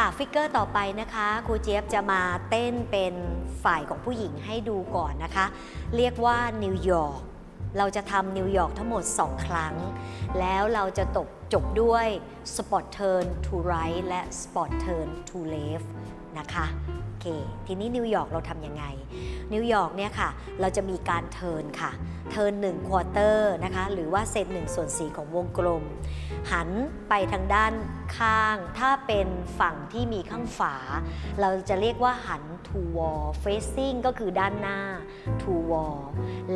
ค่ะฟิกเกอร์ต่อไปนะคะครูเจี๊ยบจะมาเต้นเป็นฝ่ายของผู้หญิงให้ดูก่อนนะคะ เรียกว่านิวยอร์กเราจะทำนิวยอร์กทั้งหมด 2 ครั้ง แล้วเราจะตกจบด้วย spot turn to right และ spot turn to left นะคะโอเคทีนี้นิวยอร์กเราทำยังไง นิวยอร์กเนี่ยค่ะเราจะมีการเทิร์นค่ะ เทิร์น1ควอเตอร์นะคะหรือว่าเซต1ส่วน4ของวงกลม หันไปทางด้านข้าง ถ้าเป็นฝั่งที่มีข้างฝา เราจะเรียกว่าหัน to wall facing ก็คือด้านหน้า to wall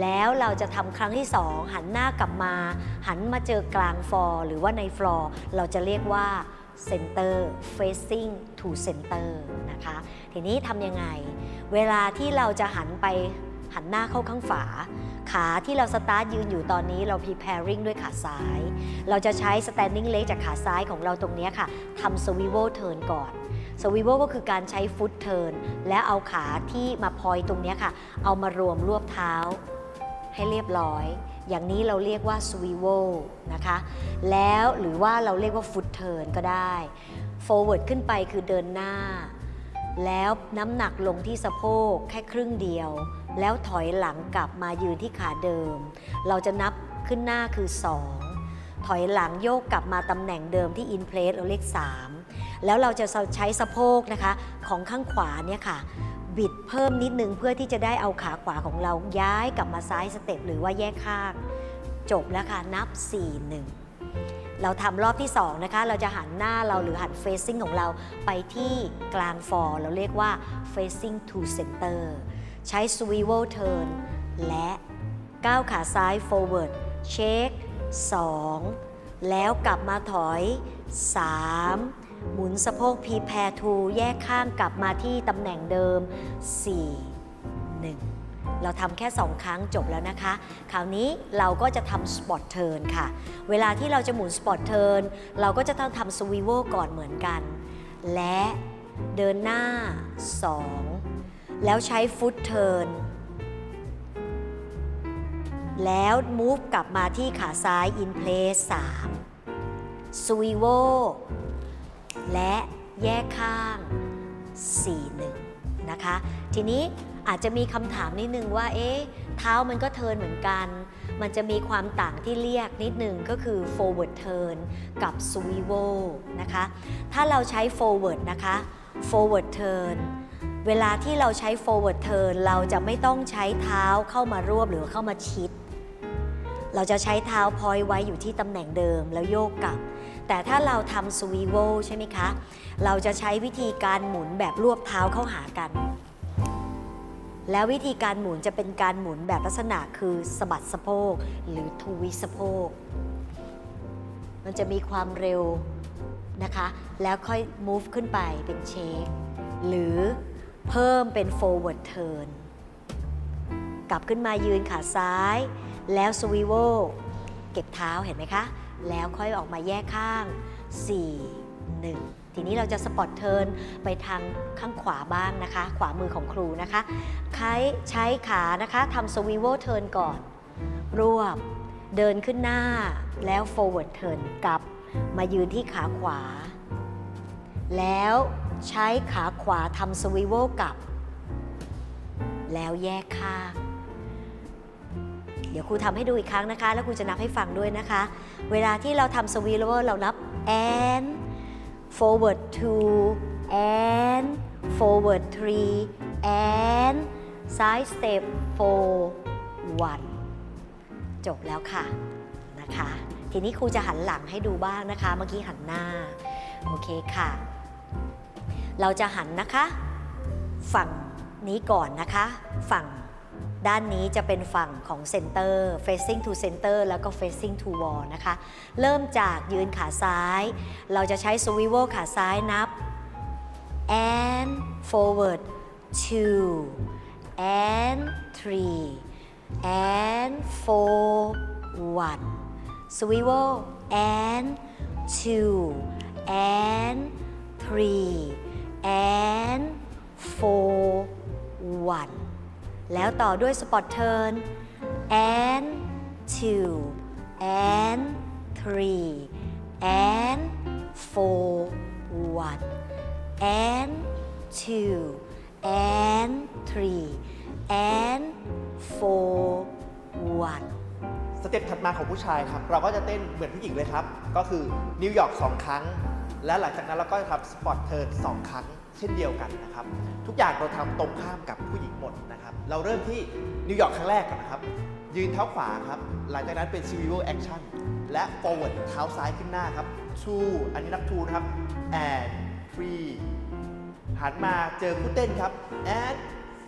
แล้วเราจะทำครั้งที่ 2 หันหน้ากลับมา หันมาเจอกลางฟลอร์หรือว่าในฟลอร์เราจะเรียกว่า center facing to center นะคะ ทีนี้ทำยังไง เวลาที่เราจะหันไปหันหน้าเข้าข้างฝา ขาที่เราสตาร์ทยืนอยู่ตอนนี้เรา preparing ด้วยขาซ้าย เราจะใช้ standing leg จากขาซ้ายของเราตรงนี้ค่ะทำ swivel turn ก่อน swivel ก็คือการใช้ foot turn และเอาขาที่มาพอยตรงนี้ค่ะ เอามารวมรวบเท้าให้เรียบร้อย อย่างนี้เราเรียกว่า swivel นะคะ แล้วหรือว่าเราเรียกว่า foot turn ก็ได้ forward ขึ้นไปคือเดินหน้า แล้วน้ำหนักลงที่สะโพกแค่ครึ่งเดียว แล้วถอยหลังกลับมายืนที่ขาเดิม เราจะนับขึ้นหน้าคือ 2 ถอยหลังโยกกลับมาตำแหน่งเดิมที่ in place เราเรียก3แล้วเราจะใช้สะโพกนะคะของข้างขวาเนี่ยค่ะ บิดเพิ่มนิดนึงเพื่อที่จะได้เอาขาขวาของเราย้ายกลับมาซ้ายสเต็ปหรือว่าแยกข้าง จบแล้วค่ะนับ 4 1 เราทำรอบที่2นะคะ เราจะหันหน้าเราหรือหัน facing ของเราไปที่กลางฟอร์เราเรียกว่า facing to center ใช้ swivel turn และก้าวขาซ้าย forward shake 2แล้วกลับมาถอย 3 หมุนสะโพก prepare to แยกข้างกลับมาที่ตำแหน่งเดิม 4 1 เราทำแค่ 2 ครั้งจบแล้วนะคะ คราวนี้เราก็จะทำ spot turn ค่ะ เวลาที่เราจะหมุน spot turn เราก็จะต้องทำ swivel ก่อนเหมือนกัน และเดินหน้า 2 แล้วใช้ foot turn แล้ว move กลับมาที่ขาซ้าย in place 3 swivel และแยกข้าง 4 1 นะคะ ทีนี้ อาจจะมีคำถามนิดนึงว่า เอ๊ะ เท้ามันก็เทินเหมือนกัน มันจะมีความต่างที่เรียกนิดนึงก็คือ forward turn กับ swivel นะคะ ถ้าเราใช้ forward นะคะ forward turn เวลาที่เราใช้ forward turn เราจะไม่ต้องใช้เท้าเข้ามารวบหรือเข้ามาชิด เราจะใช้เท้าพอยไว้อยู่ที่ตำแหน่งเดิมแล้วโยกกลับ แต่ถ้าเราทำ swivel ใช่ไหมคะ เราจะใช้วิธีการหมุนแบบรวบเท้าเข้าหากัน แล้ววิธีการหมุนจะเป็นการหมุนแบบลักษณะคือสะบัดสะโพกหรือทวิสะโพก มันจะมีความเร็วนะคะ แล้วค่อย move ขึ้นไปเป็นเชคหรือเพิ่มเป็น forward turn กลับขึ้นมายืนขาซ้าย แล้ว swivel เก็บเท้าเห็นไหมคะ แล้วค่อยออกมาแยกข้าง 4 1 ทีนี้เราจะสปอตเทิร์นไปทางข้างขวาบ้างนะคะ ขวามือของครูนะคะใช้ใช้ขานะคะทำ swivel turn ก่อน รวบ เดินขึ้นหน้าแล้ว forward turn กลับมายืนที่ขาขวา แล้วใช้ขาขวาทำ swivel กลับ แล้วแยกข้างเดี๋ยวครูทำให้ดูอีกครั้งนะคะ แล้วครูจะนับให้ฟังด้วยนะคะ เวลาที่เราทำ swivel เรานับ and forward two and forward three and side step four one จบแล้วค่ะนะคะ ทีนี้ครูจะหันหลังให้ดูบ้างนะคะ เมื่อกี้หันหน้า โอเคค่ะ เราจะหันนะคะ ฝั่งนี้ก่อนนะคะ ฝั่ง ด้านนี้จะเป็นฝั่งของ center facing to center แล้วก็ facing to wall นะคะ เริ่มจากยืนขาซ้าย เราจะใช้ swivel ขาซ้ายนับ and forward two and three and four one swivel and two and three and four one แล้วต่อด้วย spot turn and two and three and four one and two and three and four one สเต็ปถัดมาของผู้ชายครับ เราก็จะเต้นเหมือนผู้หญิงเลยครับ ก็คือนิวยอร์ก2ครั้ง และหลังจากนั้นเราก็จะทำสปอตเทิร์น2ครั้ง เช่นเดียวกันนะครับ ทุกอย่างเราทำตรงข้ามกับผู้หญิงหมดนะครับ เราเริ่มที่นิวยอร์กครั้งแรกก่อนนะครับ ยืนเท้าขวาครับ หลังจากนั้นเป็น swivel action และ forward เท้าซ้ายขึ้นหน้าครับ two อันนี้นับ two นะครับ and three หันมาเจอคู่เต้นครับ and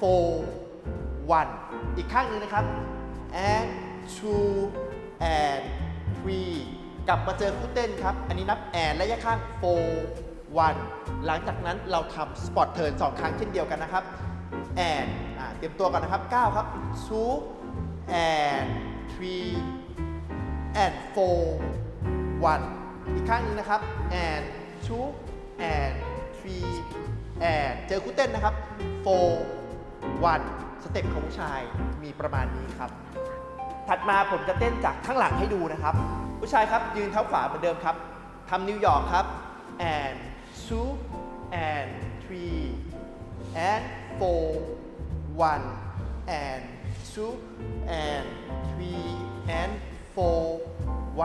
four one อีกข้างหนึงนะครับ and two and three กลับมาเจอคู่เต้นครับ อันนี้นับ and และแยกข้าง four one หลังจากนั้นเราทำ spot turn สองครั้งเช่นเดียวกันนะครับ and อ่าเตรียมตัวกันนะครับ 9 ครับ two and three and four one อีกข้างหนึงนะครับ and two and three and เจอคู่เต้นนะครับ four one สเต็ปของผู้ชายมีประมาณนี้ครับ ถัดมาผมจะเต้นจากข้างหลังให้ดูนะครับ ผู้ชายครับยืนเท้าขวาเหมือนเดิมครับทำนิวยอร์กครับ and two and three and four one and two and three and four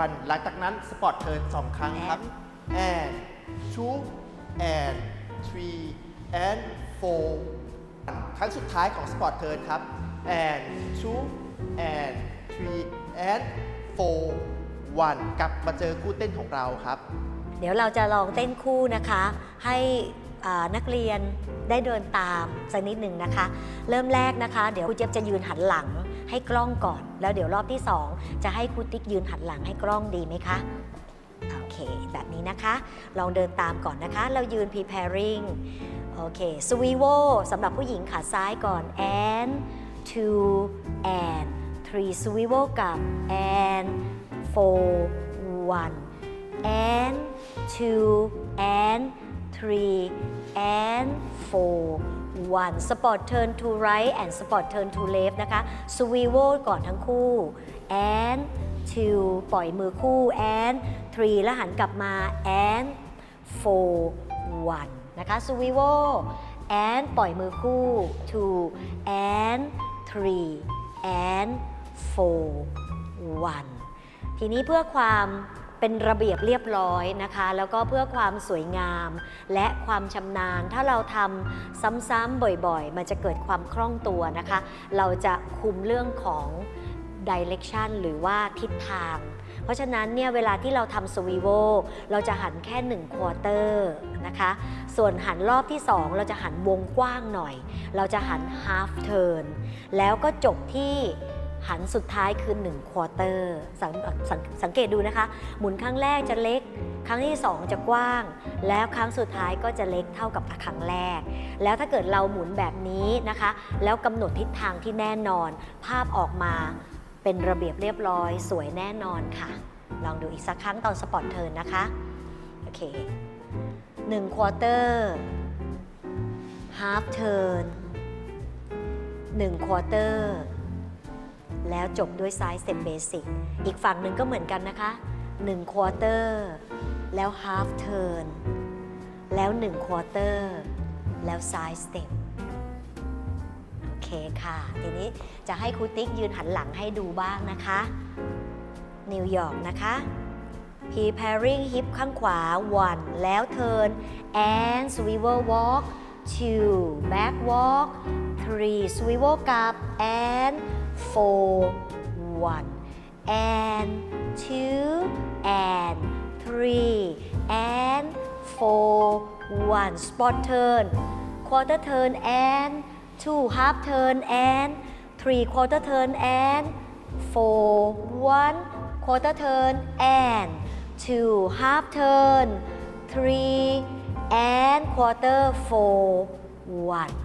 one หลังจากนั้นสปอร์ตเทิร์นสองครั้งครับ and two and three and four ครั้งสุดท้ายของสปอร์ตเทิร์นครับ and two and three and four one กลับมาเจอคู่เต้นของเราครับ เดี๋ยวเราจะลองเต้นคู่นะคะ ให้นักเรียนได้เดินตามสักนิดหนึ่งนะคะ เริ่มแรกนะคะ เดี๋ยวครูเจี๊ยบจะยืนหันหลังให้กล้องก่อน แล้วเดี๋ยวรอบที่ 2 จะให้ครูติ๊กยืนหันหลังให้กล้องดีไหมคะโอเค แบบนี้นะคะ ลองเดินตามก่อนนะคะ เรายืน preparing โอเค swivel สำหรับผู้หญิงขาซ้ายก่อน and two and three swivel กับ and four one and two and three and four one spot turn to right and spot turn to left นะคะ swivel ก่อนทั้งคู่ and two ปล่อยมือคู่ and three แล้วหันกลับมา and four one นะคะ swivel and ปล่อยมือคู่ two and three and four one ทีนี้เพื่อความ เป็นระเบียบเรียบร้อยนะคะ แล้วก็เพื่อความสวยงาม และความชำนาญ ถ้าเราทำซ้ำๆบ่อยๆ มันจะเกิดความคล่องตัวนะคะ เราจะคุมเรื่องของ direction หรือว่าทิศทาง เพราะฉะนั้นเนี่ยเวลาที่เราทำสวีโวเราจะหันแค่1ควอเตอร์นะคะ ส่วนหันรอบที่ 2 เราจะหันวงกว้างหน่อย เราจะหัน half turn แล้วก็จบที่ หันสุดท้ายคือ1ควอเตอร์สังสังสังเกตดูนะคะ หมุนครั้งแรกจะเล็ก ครั้งที่ 2 จะกว้าง แล้วครั้งสุดท้ายก็จะเล็กเท่ากับครั้งแรก แล้วถ้าเกิดเราหมุนแบบนี้นะคะ แล้วกำหนดทิศทางที่แน่นอน ภาพออกมาเป็นระเบียบเรียบร้อย สวยแน่นอนค่ะ ลองดูอีกสักครั้งตอนสปอตเทิร์นนะคะโอเค1ควอเตอร์ half turn 1ควอเตอร์ แล้วจบด้วยซ้ายสเต็ปเบสิกอีกฝั่งหนึ่งก็เหมือนกันนะคะ1ควอเตอร์แล้ว half turn แล้ว1ควอเตอร์แล้วซ้ายสเต็ปโอเคค่ะ ทีนี้จะให้ครูติ๊กยืนหันหลังให้ดูบ้างนะคะ นิวยอร์กนะคะ preparing hip ข้างขวา one แล้ว turn and swivel walk two back walk three swivel กลับ and four one. And two and three. And four one. Spot turn. Quarter turn and two. Half turn and three. Quarter turn and four one. Quarter turn and two. Half turn three. And quarter four one